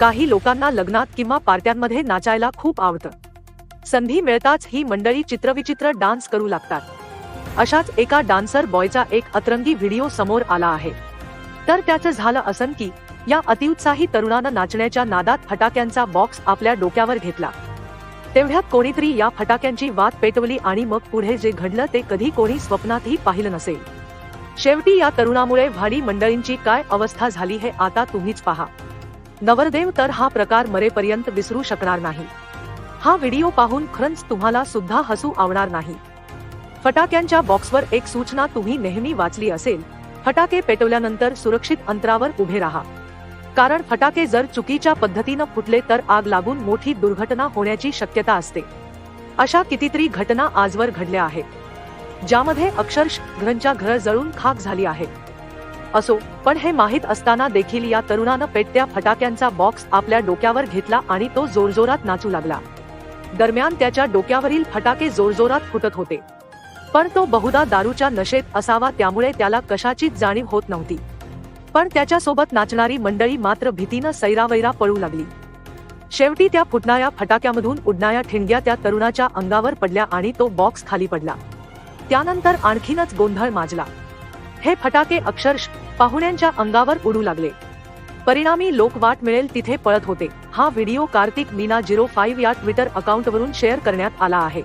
काही लोकांना लग्नात किंवा पार्ट्यांमध्ये नाचायला खूप आवडतं. संधी मिळताच ही मंडळी चित्रविचित्र डान्स करू लागतात. अशाच एका डान्सर बॉयचा एक अतरंगी व्हिडिओ समोर आला आहे. तर त्याचं झालं असं की या अतिउत्साही तरुणानं नाचण्याच्या नादात फटाक्यांचा बॉक्स आपल्या डोक्यावर घेतला. तेवढ्यात कोणीतरी या फटाक्यांची वाट पेटवली आणि मग पुढे जे घडलं ते कधी कोणी स्वप्नातही पाहिलं नसेल. शेवटी या तरुणामुळे व्हाडी मंडळींची काय अवस्था झाली हे आता तुम्हीच पहा. नवरदेव तर हा प्रकार मरेपर्यंत विसरू शकणार नाही. हा व्हिडिओ पाहून खरंच तुम्हाला सुद्धा हसू आवणार नाही. फटाक्यांच्या बॉक्सवर एक सूचना तुम्ही नेहमी वाचली असेल फटाके पेटवल्यानंतर सुरक्षित अंतरावर उभे राहा. कारण फटाके जर चुकीच्या पद्धतीनं फुटले तर आग लागून मोठी दुर्घटना होण्याची शक्यता असते. अशा कितीतरी घटना आजवर घडल्या आहेत. ज्यामध्ये अक्षरश घरांच्या घर जळून खाक झाली आहे. असो पण हे माहीत असताना देखील या तरुणानं पेटत्या फटाक्यांचा बॉक्स आपल्या डोक्यावर घेतला आणि तो जोरजोरात नाचू लागला. दरम्यान त्याच्या डोक्यावरील फटाके जोरजोरात फुटत होते. पण तो बहुधा दारूच्या नशेत असावा त्यामुळे त्याला कशाचीच जाणीव होत नव्हती. पण त्याच्यासोबत नाचणारी मंडळी मात्र भीतीनं सैरावैरा पळू लागली. शेवटी त्या फुटणाऱ्या फटाक्यामधून उडणाऱ्या ठिणग्या त्या तरुणाच्या अंगावर पडल्या आणि तो बॉक्स खाली पडला. त्यानंतर आणखीनच गोंधळ माजला. हे फटाके अक्षरश पाहुण्यांच्या अंगावर उडू लागले. परिणामी लोक वाट मिळेल तिथे पळत होते. हा video Kartik Meena zero five या ट्विटर अकाउंटवरून शेअर करण्यात आला आहे.